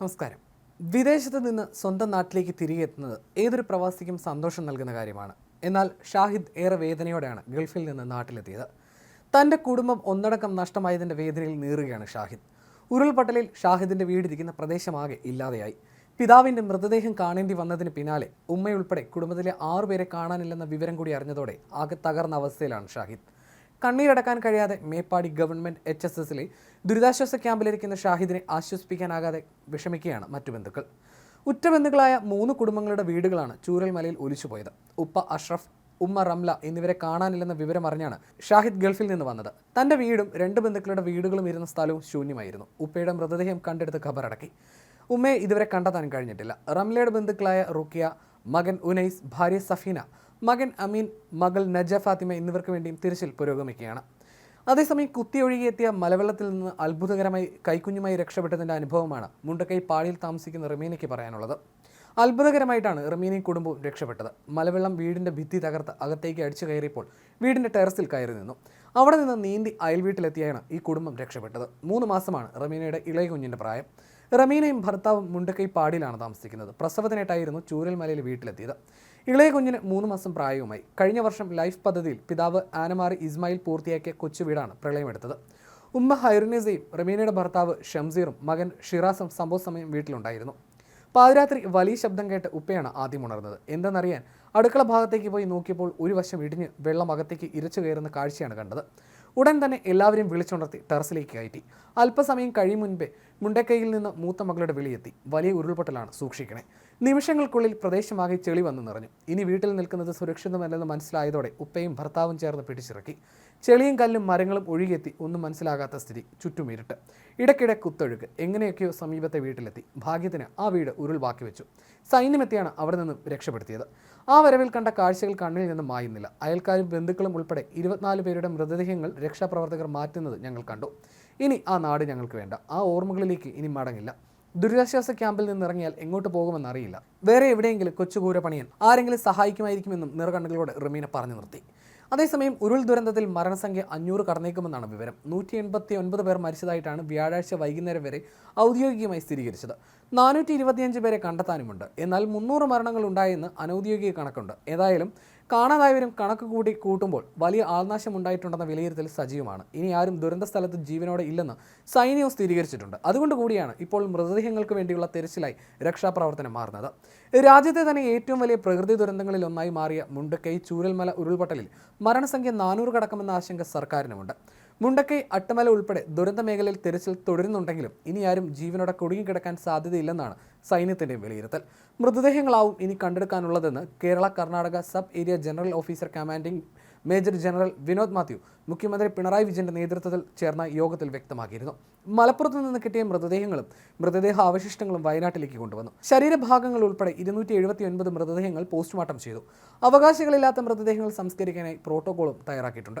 നമസ്കാരം. വിദേശത്ത് നിന്ന് സ്വന്തം നാട്ടിലേക്ക് തിരികെ എത്തുന്നത് ഏതൊരു പ്രവാസിക്കും സന്തോഷം നൽകുന്ന കാര്യമാണ്. എന്നാൽ ഷാഹിദ് ഏറെ വേദനയോടെയാണ് ഗൾഫിൽ നിന്ന് നാട്ടിലെത്തിയത്. തന്റെ കുടുംബം ഒന്നടക്കം നഷ്ടമായതിന്റെ വേദനയിൽ നീറുകയാണ് ഷാഹിദ്. ഉരുൾപൊട്ടലിൽ ഷാഹിദിന്റെ വീടിരിക്കുന്ന പ്രദേശമാകെ ഇല്ലാതെയായി. പിതാവിന്റെ മൃതദേഹം കാണേണ്ടി വന്നതിന് പിന്നാലെ ഉമ്മയുൾപ്പെടെ കുടുംബത്തിലെ ആറുപേരെ കാണാനില്ലെന്ന വിവരം കൂടി അറിഞ്ഞതോടെ ആകെ തകർന്ന അവസ്ഥയിലാണ് ഷാഹിദ്. കണ്ണീരടക്കാൻ കഴിയാതെ മേപ്പാടി ഗവൺമെന്റ് എച്ച് എസ് എസിലെ ദുരിതാശ്വാസ ക്യാമ്പിലിരിക്കുന്ന ഷാഹിദിനെ ആശ്വസിപ്പിക്കാനാകാതെ വിഷമിക്കുകയാണ് മറ്റു ബന്ധുക്കൾ. ഉറ്റ ബന്ധുക്കളായ മൂന്ന് കുടുംബങ്ങളുടെ വീടുകളാണ് ചൂരൽമലയിൽ ഒലിച്ചുപോയത്. ഉപ്പ അഷ്റഫ് ഉമ്മ റംല എന്നിവരെ കാണാനില്ലെന്ന വിവരം അറിഞ്ഞാണ് ഷാഹിദ് ഗൾഫിൽ നിന്ന് വന്നത്. തന്റെ വീടും രണ്ട് ബന്ധുക്കളുടെ വീടുകളും ഇരുന്ന സ്ഥലവും ശൂന്യമായിരുന്നു. ഉപ്പയുടെ മൃതദേഹം കണ്ടെടുത്ത് ഖബറടക്കി. ഉമ്മയെ ഇതുവരെ കണ്ടെത്താൻ കഴിഞ്ഞിട്ടില്ല. റംലയുടെ ബന്ധുക്കളായ റുക്കിയ മകൻ ഉനൈസ് ഭാര്യ സഫീന മകൻ അമീൻ മകൾ നജ ഫാത്തിമ എന്നിവർക്ക് വേണ്ടിയും തിരച്ചിൽ പുരോഗമിക്കുകയാണ്. അതേസമയം കുത്തിയൊഴുകിയെത്തിയ മലവെള്ളത്തിൽ നിന്ന് അത്ഭുതകരമായി കൈക്കുഞ്ഞുമായി രക്ഷപ്പെട്ടതിന്റെ അനുഭവമാണ് മുണ്ടക്കൈ പാടിയിൽ താമസിക്കുന്ന റിമീനയ്ക്ക് പറയാനുള്ളത്. അത്ഭുതകരമായിട്ടാണ് റിമീനയും കുടുംബവും രക്ഷപ്പെട്ടത്. മലവെള്ളം വീടിന്റെ ഭിത്തി തകർത്ത് അകത്തേക്ക് അടിച്ചു കയറിയപ്പോൾ വീടിന്റെ ടെറസിൽ കയറി നിന്നു. അവിടെ നിന്ന് നീന്തി അയൽവീട്ടിലെത്തിയാണ് ഈ കുടുംബം രക്ഷപ്പെട്ടത്. മൂന്ന് മാസമാണ് റമീനയുടെ ഇളയ കുഞ്ഞിന്റെ പ്രായം. റമീനയും ഭർത്താവും മുണ്ടക്കൈ പാടിയിലാണ് താമസിക്കുന്നത്. പ്രസവത്തിനായിട്ടായിരുന്നു ചൂരൽമലയിൽ വീട്ടിലെത്തിയത്. ഇളയ കുഞ്ഞിന് മൂന്ന് മാസം പ്രായവുമായി. കഴിഞ്ഞ വർഷം ലൈഫ് പദ്ധതിയിൽ പിതാവ് ആനമാറി ഇസ്മായിൽ പൂർത്തിയാക്കിയ കൊച്ചു വീടാണ് പ്രളയമെടുത്തത്. ഉമ്മ ഹൈറുനസയും റമീനയുടെ ഭർത്താവ് ഷംസീറും മകൻ ഷിറാസും സംഭവ സമയം വീട്ടിലുണ്ടായിരുന്നു. പാതിരാത്രി വലിയ ശബ്ദം കേട്ട് ഉപ്പയാണ് ആദ്യം ഉണർന്നത്. എന്തെന്നറിയാൻ അടുക്കള ഭാഗത്തേക്ക് പോയി നോക്കിയപ്പോൾ ഒരു വശം ഇടിഞ്ഞ് വെള്ളം അകത്തേക്ക് ഇരച്ചു കയറുന്ന കാഴ്ചയാണ് കണ്ടത്. ഉടൻ തന്നെ എല്ലാവരെയും വിളിച്ചുണർത്തി ടെറസിലേക്ക് കയറ്റി. അല്പസമയം കഴിയും മുൻപേ മുണ്ടക്കൈയിൽ നിന്ന് മൂത്ത മകളുടെ വിളിയെത്തി. വലിയ ഉരുൾപൊട്ടലാണ് സൂക്ഷിക്കണേ. നിമിഷങ്ങൾക്കുള്ളിൽ പ്രദേശമാകെ ചെളി വന്നു നിറഞ്ഞു. ഇനി വീട്ടിൽ നിൽക്കുന്നത് സുരക്ഷിതമല്ലെന്ന് മനസ്സിലായതോടെ ഉപ്പയും ഭർത്താവും ചേർന്ന് പിടിച്ചിറക്കി. ചെളിയും കല്ലും മരങ്ങളും ഒഴുകിയെത്തി ഒന്നും മനസ്സിലാകാത്ത സ്ഥിതി. ചുറ്റും ഇരുട്ട് ഇടയ്ക്കിടെ കുത്തൊഴുക്ക്. എങ്ങനെയൊക്കെയോ സമീപത്തെ വീട്ടിലെത്തി. ഭാഗ്യത്തിന് ആ വീട് ഉരുൾ ബാക്കി വെച്ചു. സൈന്യമെത്തിയാണ് അവിടെ നിന്നും രക്ഷപ്പെടുത്തിയത്. ആ വരവിൽ കണ്ട കാഴ്ചകൾ കണ്ണിൽ നിന്നും മായുന്നില്ല. അയൽക്കാരും ബന്ധുക്കളും ഉൾപ്പെടെ ഇരുപത്തിനാല് പേരുടെ മൃതദേഹങ്ങൾ രക്ഷാപ്രവർത്തകർ മാറ്റുന്നത് ഞങ്ങൾ കണ്ടു. ഇനി ആ നാട് ഞങ്ങൾക്ക് വേണ്ട. ആ ഓർമ്മകളിലേക്ക് ഇനി മടങ്ങില്ല. ദുരിതാശ്വാസ ക്യാമ്പിൽ നിന്ന് ഇറങ്ങിയാൽ എങ്ങോട്ട് പോകുമെന്ന് അറിയില്ല. വേറെ എവിടെയെങ്കിലും കൊച്ചുകൂര പണിയൻ ആരെങ്കിലും സഹായിക്കുമായിരിക്കുമെന്നും നിറകണ്ണുകളോട് റിമീന പറഞ്ഞു നിർത്തി. അതേസമയം ഉരുൾ ദുരന്തത്തിൽ മരണസംഖ്യ അഞ്ഞൂറ് കടന്നേക്കുമെന്നാണ് വിവരം. നൂറ്റി എൺപത്തി ഒൻപത് പേർ മരിച്ചതായിട്ടാണ് വ്യാഴാഴ്ച വൈകുന്നേരം വരെ ഔദ്യോഗികമായി സ്ഥിരീകരിച്ചത്. നാനൂറ്റി ഇരുപത്തിയഞ്ച് പേരെ കണ്ടെത്താനുമുണ്ട്. എന്നാൽ മുന്നൂറ് മരണങ്ങൾ ഉണ്ടായെന്ന് അനൗദ്യോഗിക കണക്കുണ്ട്. ഏതായാലും കാണാതായവരും കണക്ക് കൂടി കൂട്ടുമ്പോൾ വലിയ ആൾനാശം ഉണ്ടായിട്ടുണ്ടെന്ന വിലയിരുത്തൽ സജീവമാണ്. ഇനി ആരും ദുരന്ത സ്ഥലത്ത് ജീവനോടെ ഇല്ലെന്ന് സൈന്യവും സ്ഥിരീകരിച്ചിട്ടുണ്ട്. അതുകൊണ്ട് കൂടിയാണ് ഇപ്പോൾ മൃതദേഹങ്ങൾക്ക് വേണ്ടിയുള്ള തെരച്ചിലായി രക്ഷാപ്രവർത്തനം മാറുന്നത്. രാജ്യത്തെ തന്നെ ഏറ്റവും വലിയ പ്രകൃതി ദുരന്തങ്ങളിൽ ഒന്നായി മാറിയ മുണ്ടക്കൈ ചൂരൽമല ഉരുൾപൊട്ടലിൽ മരണസംഖ്യ നാനൂറ് കടക്കുമെന്ന ആശങ്ക സർക്കാരിനുമുണ്ട്. മുണ്ടക്കൈ അട്ടമല ഉൾപ്പെടെ ദുരന്ത മേഖലയിൽ തിരച്ചിൽ തുടരുന്നുണ്ടെങ്കിലും ഇനി ആരും ജീവനോടെ കുടുങ്ങിക്കിടക്കാൻ സാധ്യതയില്ലെന്നാണ് സൈന്യത്തിന്റെ വിലയിരുത്തൽ. മൃതദേഹങ്ങളാവും ഇനി കണ്ടെടുക്കാനുള്ളതെന്ന് Kerala Karnataka sub area general officer commanding major general Vinod Mathew മുഖ്യമന്ത്രി പിണറായി വിജയന്റെ നേതൃത്വത്തിൽ ചേർന്ന യോഗത്തിൽ വ്യക്തമാക്കിയിരുന്നു. മലപ്പുറത്ത് നിന്ന് കിട്ടിയ മൃതദേഹങ്ങളും മൃതദേഹ അവശിഷ്ടങ്ങളും വയനാട്ടിലേക്ക് കൊണ്ടുവന്നു. ശരീരഭാഗങ്ങൾ ഉൾപ്പെടെ ഇരുന്നൂറ്റി എഴുപത്തി ഒൻപത് മൃതദേഹങ്ങൾ പോസ്റ്റ്മോർട്ടം ചെയ്തു. അവകാശികളില്ലാത്ത മൃതദേഹങ്ങൾ സംസ്കരിക്കാനായി പ്രോട്ടോകോളും തയ്യാറാക്കിയിട്ടുണ്ട്.